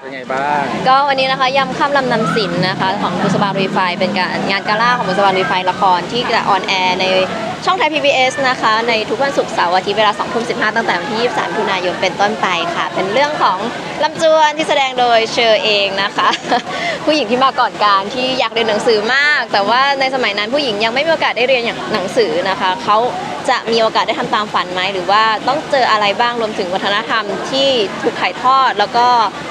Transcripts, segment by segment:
เป็นไงบ้าง ก็วันนี้นะคะยำข้ามลำนำสินนะคะของบุษบารีไฟเป็นการงานกาล่าของบุษบารีไฟละครที่จะออนแอร์ในช่องไทย PBS นะคะ ในทุกวันศุกร์เสาร์อาทิตย์เวลา2ทุ่ม15 ตั้งแต่วันที่ 23มิถุนายนเป็นต้นไปค่ะ เป็นเรื่องของลำจวนที่แสดงโดยเชอเองนะคะ ผู้หญิงที่มาก่อนการที่อยากเรียนหนังสือมาก แต่ว่าในสมัยนั้นผู้หญิงยังไม่มีโอกาสได้เรียนอย่างหนังสือนะคะเขาจะมีโอกาสได้ทำตามฝันไหมหรือว่าต้องเจออะไรบ้างรวมถึงวัฒนธรรมที่ถูกถ่ายทอดแล้วก็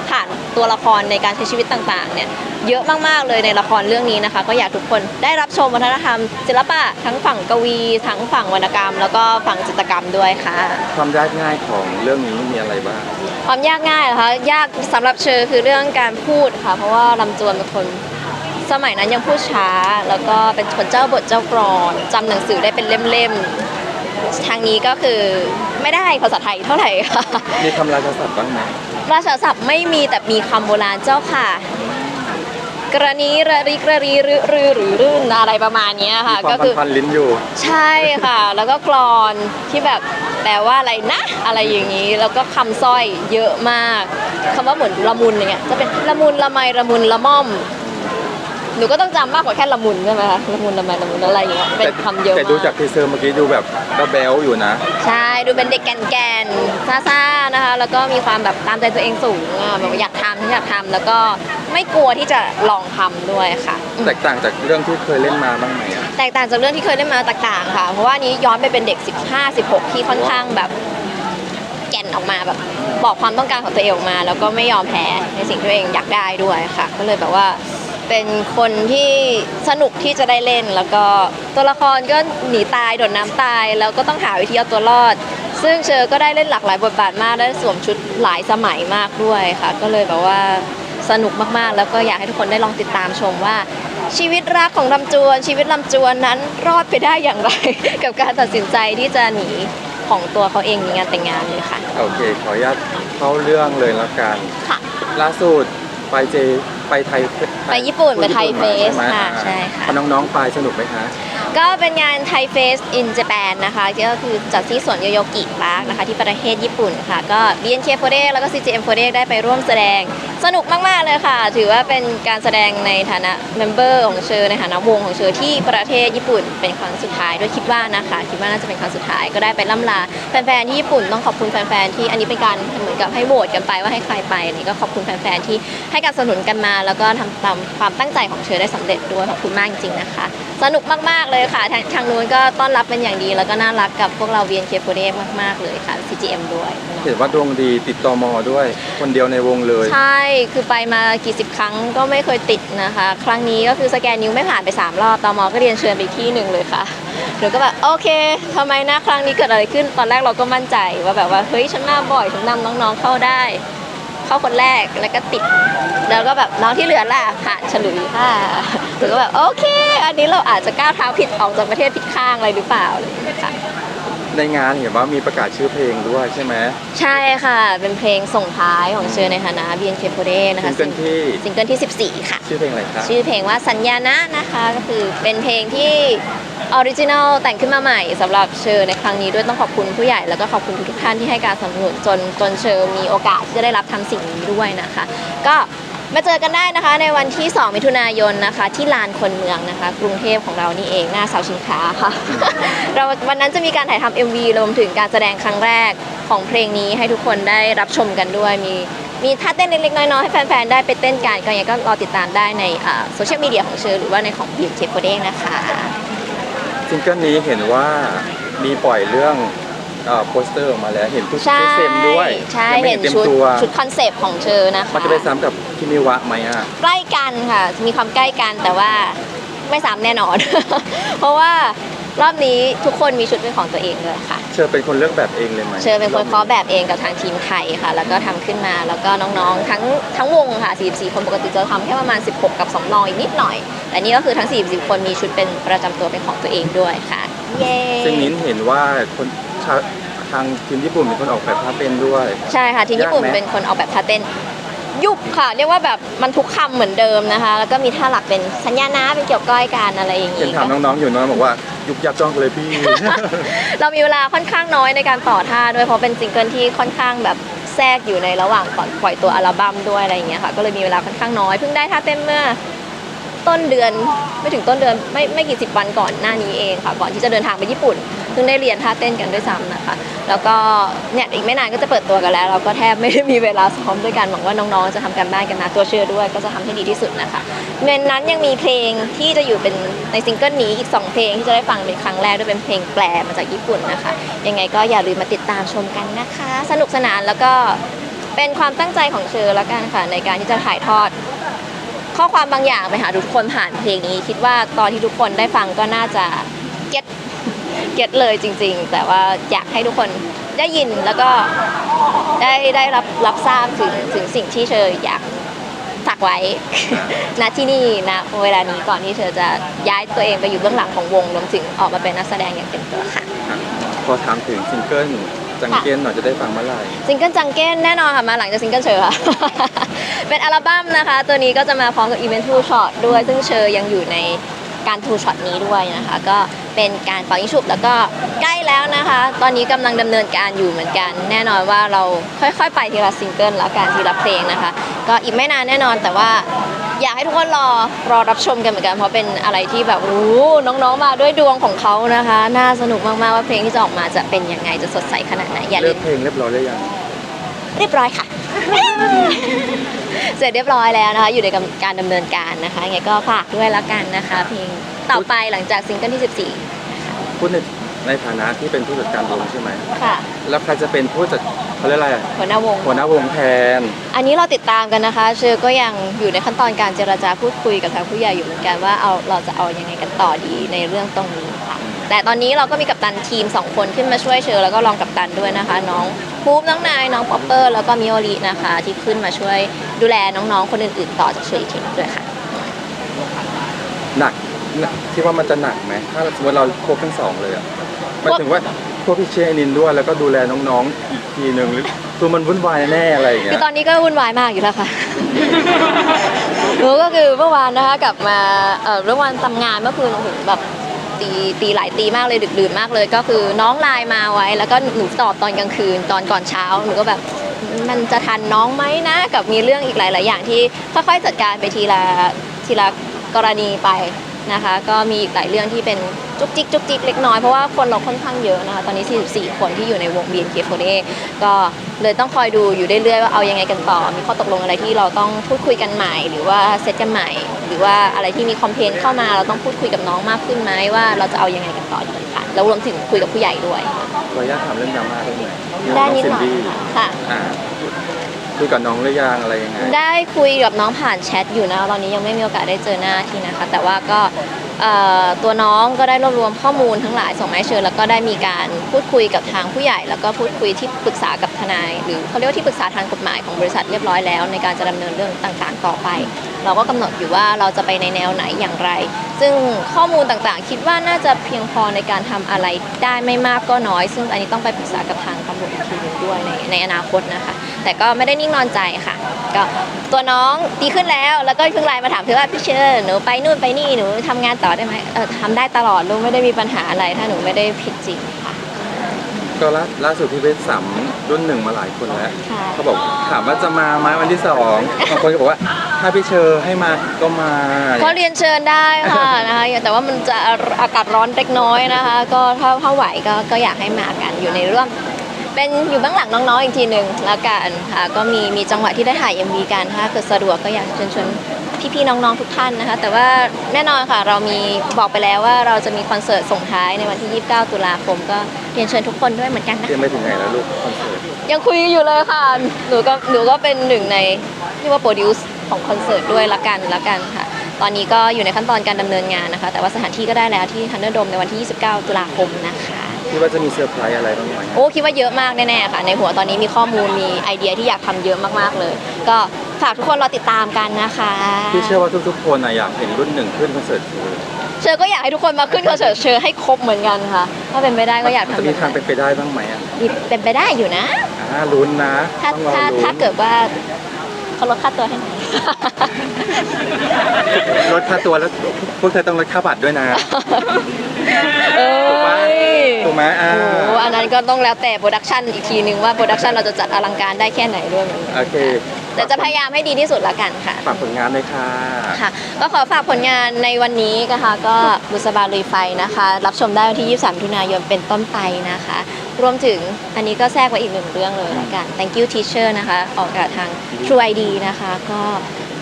ผ่าน ตัวละครในการใช้ชีวิตต่างๆเนี่ยเยอะมากๆเลยในละครเรื่องนี้นะคะ ก็อยากทุกคนได้รับชมวัฒนธรรม ศิลปะทั้งฝั่งกวี ทั้งฝั่งวรรณกรรม แล้วก็ฝั่งจิตรกรรมด้วยค่ะ ความยากง่ายของเรื่องนี้มีอะไรบ้าง ความยากง่ายเหรอคะยากสำหรับเชอคือเรื่องการพูดค่ะ เพราะว่าลำจวนเป็นคนสมัยนั้นยังพูดช้า แล้วก็เป็นคนเจ้าบทเจ้ากรอนจำหนังสือได้เป็นเล่มๆ ทางนี้ก็คือไม่ได้ภาษาไทยเท่าไหร่ค่ะ มีคำราชศัพท์บ้างไหมราชาศัพท์ไม่มีแต่มีคำโบราณเจ้าค่ะ กรณีระริกระรีรือรือหรือรื่นอะไรประมาณเนี้ยค่ะ มีควาก็มคือพันๆลิ้นอยู่ ใช่ค่ะ แล้วก็กรอนที่แบบแปลว่าอะไรนะ อะไรอย่างนี้ แล้วก็คำสร้อยเยอะมากคำว่าเหมือนละมุนอย่างเงี้ยจะเป็นละมุนละไมละมุนละม่อม หนูก็ต้องจำมากกว่าแค่ละมุนใช่ไหมคะละมุนละไมละมุนอะไรอย่างเงี้ยเป็นคำเยอะแต่มากดูจากทีเซอร์เมื่อกี้ดูแบบกระแบลอยู่นะใช่ดูเป็นเด็กแก่นๆซ่าๆนะคะแล้วก็มีความแบบตามใจตัวเองสูงอะแบบว่าอยากทำอยากทำแล้วก็ไม่กลัวที่จะลองทำด้วยค่ะอืมแตกต่างจากเรื่องที่เคยเล่นมาบ้างไหมอะแตกต่างจากเรื่องที่เคยเล่นมาต่างๆค่ะ เพราะว่าอันนี้ย้อนไปเป็นเด็ก 15 16 ที่ค่อนข้างแบบแก่นออกมาแบบบอกความต้องการของตัวเองออกมา แล้วก็ไม่ยอมแพ้ในสิ่งที่ตัวเองอยากได้ด้วยค่ะ ก็เลยแบบว่า เป็นคนที่สนุกที่จะได้เล่น แล้วก็ตัวละครก็หนีตายโดดน้ำตาย แล้วก็ต้องหาวิธีเอาตัวรอด ซึ่งเชอก็ได้เล่นหลากหลายบทบาทมากได้สวมชุดหลายสมัยมากด้วยค่ะ ก็เลยแบบว่าสนุกมากๆ แล้วก็อยากให้ทุกคนได้ลองติดตามชมว่า ชีวิตรักของลำจวน ชีวิตลำจวนนั้นรอดไปได้อย่างไร กับการตัดสินใจที่จะหนีของตัวเขาเองในงานแต่งงานเลยค่ะ โอเค ขออนุญาตเข้าเรื่องเลยแล้วกัน ค่ะ ล่าสุดไปเจไปไทยไป ญี่ปุ่นไปไทยเฟสใช่ไหมค่ะอ่าใช่ค่ะพาน้องๆไปสนุกไหมคะ ก็เป็นงานไทเฟสอินเจแปนนะคะที่ก็คือจัดที่สวนโยโยกิพาร์คนะคะที่ประเทศญี่ปุ่นค่ะ ก็ BNK48 แล้วก็ CGM48 ได้ไปร่วมแสดงสนุกมาก ๆ เลยค่ะ ถือว่าเป็นการแสดงในฐานะเมมเบอร์ของเชอในฐานะวงของเชอที่ประเทศญี่ปุ่นเป็นครั้งสุดท้ายด้วยคิดว่านะคะคิดว่าน่าจะเป็นครั้งสุดท้ายก็ได้ไปล่ำลาแฟน ๆ ที่ญี่ปุ่นต้องขอบคุณแฟน ๆ ที่อันนี้เป็นการเหมือนกับให้โหวตกันไปว่าให้ใครไปอันนี้ก็ขอบคุณแฟน ๆ ที่ให้การสนับสนุนกันมา แล้วก็ทำตามความตั้งใจของเชอได้สำเร็จด้วยขอบคุณมากจริงๆนะคะ สนุกมากๆเลยค่ะ ทางทางนู้นก็ต้อนรับเป็นอย่างดี แล้วก็น่ารักกับพวกเรา BNK48 มาก ๆ เลยค่ะ CGM ด้วยเห็นว่าดวงดีติดต่อมอด้วย คนเดียวในวงเลย ใช่ คือไปมากี่สิบครั้งก็ไม่เคยติดนะคะ ครั้งนี้ก็คือสแกนนิ้วไม่ผ่านไป 3 รอบ ตมก็เรียนเชิญไปอีกที่หนึ่งเลยค่ะหนูก็แบบโอเคทำไมนะครั้งนี้เกิดอะไรขึ้น ตอนแรกเราก็มั่นใจว่าแบบว่า เฮ้ย ฉันมาบ่อย ฉันนำน้องๆเข้าได้ เข้าคนแรกแล้วก็ติด แล้วก็แบบน้องที่เหลือล่ะผ่านฉลุยค่ะหนูก็แบบโอเค อันนี้เราอาจจะก้าวเท้าผิดออกจากประเทศผิดข้างอะไรหรือเปล่าอะไรอย่างเงี้ยค่ะ ในงานเห็นว่ามีประกาศชื่อเพลงด้วยใช่ไหม ใช่ค่ะ เป็นเพลงส่งท้ายของเชอในฐานะ BNK48 นะซิคะงเกิลที่ ซิงเกิลที่ 14 ค่ะ ชื่อเพลงอะไรคะชื่อเพลงว่าสัญญานะนะคะก็คือเป็นเพลงที่ ออริจินัลแต่งขึ้นมาใหม่สำหรับเชอในครั้งนี้ด้วยต้องขอบคุณผู้ใหญ่แล้วก็ขอบคุณทุกๆท่านที่ให้การสนับสนุนจนจนเชอมีโอกาสที่จะได้รับทำสิ่งนี้ด้วยนะคะ ก็มาเจอกันได้นะคะในวันที่ 2 มิถุนายนนะคะ ที่ลานคนเมืองนะคะ กรุงเทพของเรานี่เองหน้าเสาชิงช้าค่ะ เราวันนั้นจะมีการถ่ายทำ MV รวมถึงการแสดงครั้งแรกของเพลงนี้ให้ทุกคนได้รับชมกันด้วยมีมีท่าเต้นเล็กๆ น้อยๆ ให้แฟนๆ ได้ไปเต้นกันก็ยังก็รอติดตามได้ในโซเชียลมีเดียของเชอหรือว่าในของ b ีเ k โ d นะคะ ซิงเกิลนี้เห็นว่ามีปล่อยเรื่องเอ่อโปสเตอร์ออกมาแล้วเห็นทุกใช่ชุดเต็มด้วยใช่ยังไม่เห็เห็นนเต็มชุดตัวชุดคอนเซปต์ของเชอนะคะมันจะไปซ้ำกับคิมิวะไหมอะใกล้กันค่ะ มีความใกล้กันแต่ว่าไม่ซ้ำแน่นอน เพราะว่า รอบนี้ทุกคนมีชุดเป็นของตัวเองเลยค่ะ เชอเป็นคนเลือกแบบเองเลยไหมเชอเป็นคนเคาะแบบเองกับทางทีมไทยค่ะ แล้วก็ทำขึ้นมาแล้วก็น้องๆ ทั้งทั้งวงค่ะ 44 คนปกติจะทำแค่ประมาณ 16 กับ 2 นองอีกนิดหน่อย แต่นี่ก็คือทั้ง 44 คนมีชุดเป็นประจำตัวเป็นของตัวเองด้วยค่ะ เย้ ซึ่งนิ้นเห็นว่าคนชาทางทีมญี่ปุ่นเป็นคนออกแบบท่าเต้นด้วย ใช่ค่ะ ทีมญี่ปุ่นยากไหม เป็นคนออกแบบท่าเต้น ยุบค่ะ เรียกว่าแบบมันทุกคำเหมือนเดิมนะคะ แล้วก็มีท่าหลักเป็นสัญญานะเป็นเกี่ยวก้อยกันอะไรอย่างเห็นนี้ถามน้องๆอยู่น้องบอกว่า ยุกยับจ้องกันเลยพี่ เรามีเวลาค่อนข้างน้อยในการต่อท่าด้วยเพราะเป็นซิงเกิลที่ค่อนข้างแบบแทรกอยู่ในระหว่างก่อนปล่อยตัวอัลบั้มด้วยอะไรอย่างเงี้ยค่ะก็เลยมีเวลาค่อนข้างน้อยเพิ่งได้ท่าเต้นเมื่อ ต้นเดือนไม่ถึงต้นเดือนไม่ไม่กี่สิบวันก่อนหน้านี้เองค่ะก่อนที่จะเดินทางไปญี่ปุ่นเพิ่งได้เรียนท่าเต้นกันด้วยซ้ำนะคะ แล้วก็เนี่ยอีกไม่นานก็จะเปิดตัวกันแล้ว เราก็แทบไม่ได้มีเวลาซ้อมด้วยกันหวังว่าน้องๆจะทำการบ้านกันนะตัวเชื่อด้วยก็จะทำให้ดีที่สุดนะคะเมนนั้นยังมีเพลงที่จะอยู่เป็นในซิงเกิลนี้อีก 2 เพลงที่จะได้ฟังเป็นครั้งแรกด้วยเป็นเพลงแปลมาจากญี่ปุ่นนะคะ ยังไงก็อย่าลืมมาติดตามชมกันนะคะ สนุกสนานแล้วก็เป็นความตั้งใจของเชอแล้วกันค่ะในการที่จะถ่ายทอด ข้อความบางอย่างไปหาทุกคนผ่านเพลงนี้ คิดว่าตอนที่ทุกคนได้ฟังก็น่าจะเก็ตเก็ตเลยจริง ๆ แต่ว่าอยากให้ทุกคนได้ยินแล้วก็ได้ได้รับรับทราบถึงถึงสิ่งที่เชออยากฝากไว้ ณที่นี่ณเวลานี้ก่อนที่เธอจะย้ายตัวเองไปอยู่เบื้องหลังของวงรวมถึงออกมาเป็นนักแสดงอย่างเต็มตัวค่ะ พอถามถึงซิงเกิลจังเก้นหน่อยจะได้ฟังเมื่อไหร่ ซิงเกิลจังเก้นแน่นอนค่ะมาหลังจากซิงเกิลเชอค่ะ เป็นอัลบั้มนะคะ ตัวนี้ก็จะมาพร้อมกับอีเวนต์ทูช็อตด้วย ซึ่งเชอยังอยู่ในการทูช็อตนี้ด้วยนะคะ ก็เป็นการเป่ายิงฉุบแล้วก็ใกล้แล้วนะคะ ตอนนี้กำลังดำเนินการอยู่เหมือนกัน แน่นอนว่าเราค่อยๆ ไปทีละซิงเกิลแล้วการทีละเพลงนะคะ ก็อีกไม่นานแน่นอนแต่ว่าอยากให้ทุกคนรอรอรับชมกันเหมือนกัน เพราะเป็นอะไรที่แบบรู้น้องๆมาด้วยดวงของเขานะคะ น่าสนุกมากๆว่าเพลงที่จะออกมาจะเป็นยังไงจะสดใสขนาดไหนอย่าเลืลือกมเพลงเรียบร้อยแล้วยังเรียบร้อยค่ะ เสร็จเรียบร้อยแล้วนะคะ อยู่ในการดำเนินการนะคะยังไงก็ฝากด้วยแล้วกันนะคะ เพลงต่อไปหลังจากซิงเกิลที่ พูดในในฐานะที่เป็นผู้จัดการวงใช่ไหม 14 ค่ะแล้วใครจะเป็นผู้จัดเขาเรียกอะไรอะหัวหน้าวง หัวหน้าวงแทน อันนี้เราติดตามกันนะคะ เชอก็ยังอยู่ในขั้นตอนการเจรจาพูดคุยกับทางผู้ใหญ่อยู่เหมือนกันว่าเอาเราจะเอายังไงกันต่อดีในเรื่องตรงนี้ค่ะ แต่ตอนนี้เราก็มีกัปตันทีม 2 คนขึ้นมาช่วยเชอแล้วก็รองกัปตันด้วยนะคะ น้องภูมิน้องนายน้องป๊อปเปอร์แล้วก็มิโอรินะคะ ที่ขึ้นมาช่วยดูแลน้องๆ คนอื่นๆ ต่อจากเชออีกทีหนึ่งด้วยค่ะ หนักหนักคิดว่ามันจะหนักไหมถ้าสมมติเราครบทั้งสองเลยอะหมายถึงว่าพวกพี่เชนินด้วยแล้วก็ดูแลน้องๆอีกทีหนึ่งหรือคือมันวุ่นวายแน่อะไรอย่างเงี้คืยอตอนนี้ก็วุ่นวายมากอยู่แล้วค่ะ หนูก็คือเมื่อวานนะคะกลับมาเอ่อเมื่อวานทำงานเมื่อคืนโอ้โหแบบ ตีตีหลายตีมากเลยดึกดื่นมากเลย ก็คือน้องไลน์มาไว้ แล้วก็หนูตอบตอนกลางคืนตอนก่อนเช้าหนูก็แบบมันจะทันน้องไหมนะกับมีเรื่องอีกหลาย ๆ อย่างที่ค่อยๆจัดการไปทีละทีละกรณีไป นะคะ ก็มีอีกหลายเรื่องที่เป็นจุกจิกจุกจิกเล็กน้อยเพราะว่าคนเราค่อนข้างเยอะนะคะ ตอนนี้ 44 คนที่อยู่ในวง BNK48 ก็เลยต้องคอยดูอยู่เรื่อยๆว่าเอายังไงกันต่อ มีข้อตกลงอะไรที่เราต้องพูดคุยกันใหม่ หรือว่าเซตกันใหม่ หรือว่าอะไรที่มีคอมเพลนเข้ามาเราต้องพูดคุยกับน้องมากขึ้นไหมว่าเราจะเอายังไงกันต่อดีค่ะแล้วรวมถึงคุยกับผู้ใหญ่ด้วยขออนุญาตถามเรื่องดราม่าได้ไหมได้นิดหน่อยงซิค่ะ อ่า คุยกับน้องหรือยังอะไรยังไงได้คุยกับน้องผ่านแชทอยู่นะตอนนี้ยังไม่มีโอกาสได้เจอหน้าทีนะคะ แต่ว่าก็ตัวน้องก็ได้รวบรวมข้อมูลทั้งหลายส่งมาให้เชิญแล้วก็ได้มีการพูดคุยกับทางผู้ใหญ่ แล้วก็พูดคุยที่ปรึกษากับทนาย หรือเขาเรียกว่าที่ปรึกษาทางกฎหมายของบริษัทเรียบร้อยแล้ว ในการจะดำเนินเรื่องต่างๆ ต่อไป เราก็กำหนดอยู่ว่าเราจะไปในแนวไหนอย่างไร ซึ่งข้อมูลต่างๆ คิดว่าน่าจะเพียงพอในการทำอะไรได้ไม่มากก็น้อย ซึ่งอันนี้ต้องไปปรึกษากับทางตำรวจอีกทีหนึงด้วยในในอนาคตนะคะ แต่ก็ไม่ได้นิ่งนอนใจค่ะ ก็ตัวน้องดีขึ้นแล้ว แล้วก็เพิ่งไลน์มาถามเธอว่าพี่เชอร์หนูไปนู่นไปนี่หนูทำงานต่อได้ไหมเออทำได้ตลอดลูกไม่ได้มีปัญหาอะไรถ้าหนูไม่ได้ผิดจริงค่ะ ก็ล่าล่าสุดพี่เวสสัมรุ่นหนึ่งมาหลายคนแล้วค่ะ เขาบอกถามว่าจะมาไหมวันที่สองบางคนก็บอกว่าถ้าพี่เชอร์ให้มาก็มาก็เรียนเชิญได้ค่ะ นะคะแต่ว่ามันจะอากาศร้อนเล็กน้อยนะคะ ก็ถ้าถ้าไหวก็ก็อยากให้มากันอยู่ในเรื่อง เป็นอยู่เบื้องหลังน้องๆอีกทีหนึ่งแล้วกันค่ะก็มีมีจังหวะที่ได้ถ่าย MV กันถ้าเกิดสะดวกก็อยากเชิญชวนพี่ๆน้องๆทุกท่านนะคะ แต่ว่าแน่นอนค่ะเรามีบอกไปแล้วว่าเราจะมีคอนเสิร์ตส่งท้ายในวันที่ 29 ตุลาคม ก็เรียนเชิญทุกคนด้วยเหมือนกันนะเตรียมไปถึงไหนแล้วลูกคอนเสิร์ตยังคุยอยู่เลยค่ะหนูก็หนูก็เป็นหนึ่งในที่ว่าโปรดิวซ์ของคอนเสิร์ตด้วยละกันละกันค่ะ ตอนนี้ก็อยู่ในขั้นตอนการดำเนินงานนะคะ แต่ว่าสถานที่ก็ได้แล้วที่ทันเดอร์โดมในวันที่ 29 ตุลาคมนะคะ คิดว่าจะมีเซอร์ไพรส์อะไรบ้างไหมโอ้คิดว่าเยอะมากแน่ๆค่ะ ในหัวตอนนี้มีข้อมูลมีไอเดียที่อยากทำเยอะมากๆเลย ก็ฝากทุกคนรอติดตามกันนะคะพี่เชื่อว่าทุกๆคนน่ะอยากเห็นรุ่นหนึ่งขึ้นคอนเสิร์ตเชอร์เชอก็อยากให้ทุกคนมาขึ้นคอนเสิร์ตเชอให้ครบเหมือนกันค่ะ ถ้าเป็นไปได้ก็อยากทำจะมีทางเป็นไปได้บ้างไหมอะมีเป็นไปได้อยู่นะ อ่าลุ้นนะถ้าต้องรอถ้าลุ้นถ้าเกิดว่าเขาลดค่าตัวให้หน่อย ลดค่าตัวแล้วพวกเธอต้องลดค่าบัตรด้วยนะ เอถูกปะ้ย ถูกไหมอ่า โอ้โหอันนั้นก็ต้องแล้วแต่โปรดักชันอีกทีนึงว่าโปรดักชันเราจะจัดอลังการได้แค่ไหนด้วยเหมือนกันโอเคแต่จะพยายามให้ดีที่สุดละกันค่ะ ฝากผลงานเลยค่ะ ค่ะก็ขอฝากผลงานในวันนี้นะคะก็บุษบาลุยไฟนะคะ รับชมได้วันที่ 23มิถุนายนเป็นต้นไปนะคะ รวมถึงอันนี้ก็แทรกไว้อีกหนึ่งเรื่องเลยละกัน thank you teacher นะคะ ออกอากาศทาง True ID นะคะ ก็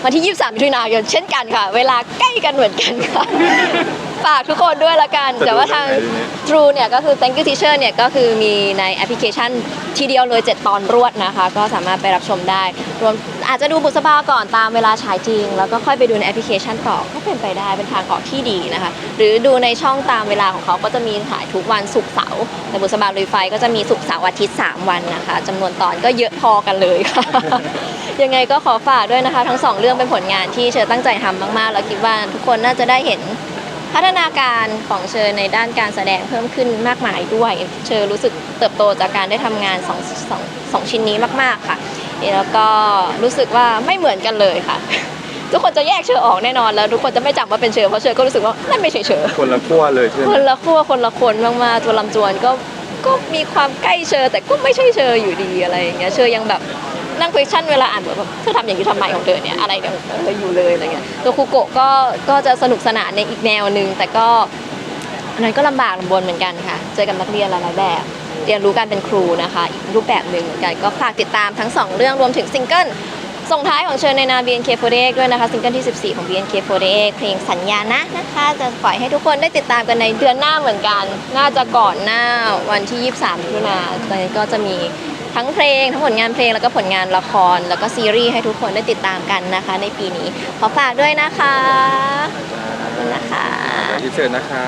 วันที่ 23มิถุนายนเช่นกันค่ะ เวลาใกล้กันเหมือนกันค่ะ ฝากทุกคนด้วยละกันจะดูแต่ว่าทางได้ไหนเนี่ย True เนี่ยก็คือ thank you teacher เนี่ยก็คือมีในแอปพลิเคชันทีเดียวเลย 7 ตอนรวดนะคะ ก็สามารถไปรับชมได้ รวมอาจจะดูบุษบาก่อนตามเวลาฉายจริง แล้วก็ค่อยไปดูในแอปพลิเคชันต่อก็เป็นไปได้เป็นทางออกที่ดีนะคะ หรือดูในช่องตามเวลาของเขาก็จะมีถ่ายทุกวันศุกร์เสาร์แต่บุษบาลุยไฟก็จะมีศุกร์เสาร์อาทิตย์3วันนะคะจำนวนตอนก็เยอะพอกันเลยค่ะยังไงก็ขอฝากด้วยนะคะ ทั้งสองเรื่องเป็นผลงานที่เชอตั้งใจทำมาก ๆ แล้วคิดว่าทุกคนน่าจะได้เห็น พัฒนาการของเชอในด้านการแสดงเพิ่มขึ้นมากมายด้วย เชอรู้สึกเติบโตจากการได้ทำงานสองสองสองชิ้นนี้มากๆค่ะ แล้วก็รู้สึกว่าไม่เหมือนกันเลยค่ะ ทุกคนจะแยกเชอออกแน่นอนแล้วทุกคนจะไม่จำว่าเป็นเชอเพราะเชอก็รู้สึกว่านั่นไม่ใช่เชอคนละขั้วเลยใช่ไหมคนละขั้วคนละคนมากๆตัวลำจวนก็ก็มีความใกล้เชอแต่ก็ไม่ใช่เชออยู่ดีอะไรอย่างเงี้ยเชอยังแบบ นั่ง question เวลาอ่านบทแบบเธอทำอย่างนี้ทำไมของเธอเนี่ยอะไรเนี่ยเธออยู่เลยอะไรเงี้ยตัวครูโกะก็ก็จะสนุกสนานในอีกแนวหนึ่งแต่ก็อันนั้นก็ลำบากลำบนเหมือนกันค่ะ เจอกับนักเรียนหลายๆแบบ เรียนรู้การเป็นครูนะคะ อีกรูปแบบหนึ่งเหมือนกันก็ฝากติดตามทั้งสองเรื่องรวมถึงซิงเกิลส่งท้ายของเชิญในนา BNK48 ด้วยนะคะซิงเกิลที่ 14 ของ BNK48 เพลงสัญญานะนะคะ จะปล่อยให้ทุกคนได้ติดตามกันในเดือนหน้าเหมือนกัน น่าจะก่อนหน้าวันที่ 23มิถุนายนตอนนี้ก็จะมี ทั้งเพลงทั้งผลงานเพลงแล้วก็ผลงานละคร แล้วก็ซีรีส์ให้ทุกคนได้ติดตามกันนะคะ ในปีนี้ขอฝากด้วยนะคะขอบคุณนะคะที่เชิญนะคะ